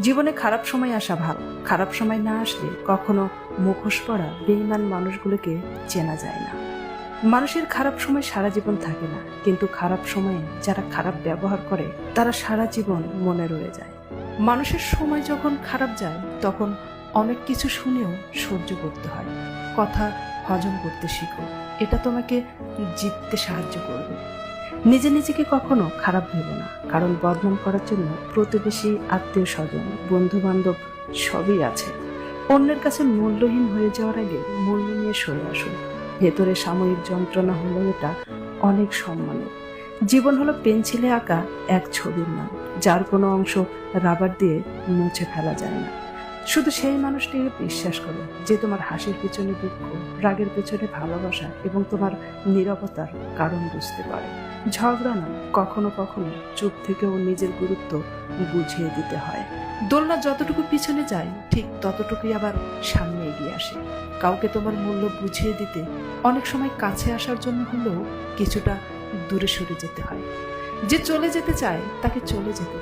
জীবনে খারাপ সময় আসা ভালো। খারাপ সময় না আসলে কখনো মুখোশ পড়া বেইমান মানুষগুলোকে চেনা যায় না। মানুষের খারাপ সময় সারা জীবন থাকে না, কিন্তু খারাপ সময়ে যারা খারাপ ব্যবহার করে, তারা সারা জীবন মনে রয়ে যায়। মানুষের সময় যখন খারাপ যায়, তখন অনেক কিছু শুনেও সহ্য করতে হয়। কথা হজম করতে শিখো। এটা তোমাকে জিততে সাহায্য করবে। নিজে নিজেকে কখনো খারাপ ভেবো না। কারণ বদনাম করার জন্য প্রতিবেশী আত্মীয় স্বজন বন্ধু বান্ধব সবই আছে। অন্যের কাছে মূল্যহীন হয়ে যাওয়ার আগে মূল্য নিয়ে সরে আসুন। ভেতরে সাময়িক যন্ত্রণা হলো এটা অনেক সম্মানের। জীবন হলো পেন্সিলে আঁকা এক ছবির নাম, যার কোনো অংশ রাবার দিয়ে মুছে ফেলা যায় না। শুধু সেই মানুষটিকে বিশ্বাস করো যে তোমার হাসির পেছনে দুঃখ, রাগের পেছনে ভালোবাসা এবং তোমার নীরবতার কারণ বুঝতে পারে। ঝগড়া না, কখনো কখনো চুপ থেকেও নিজের গুরুত্ব বুঝিয়ে দিতে হয়। দোলনা যতটুকু পিছনে যায়, ঠিক ততটুকুই আবার সামনে এগিয়ে আসে। কাউকে তোমার মূল্য বুঝিয়ে দিতে অনেক সময় কাছে আসার জন্য হলেও কিছুটা দূরে সরে যেতে হয়। যে চলে যেতে চায়, তাকে চলে যেতে।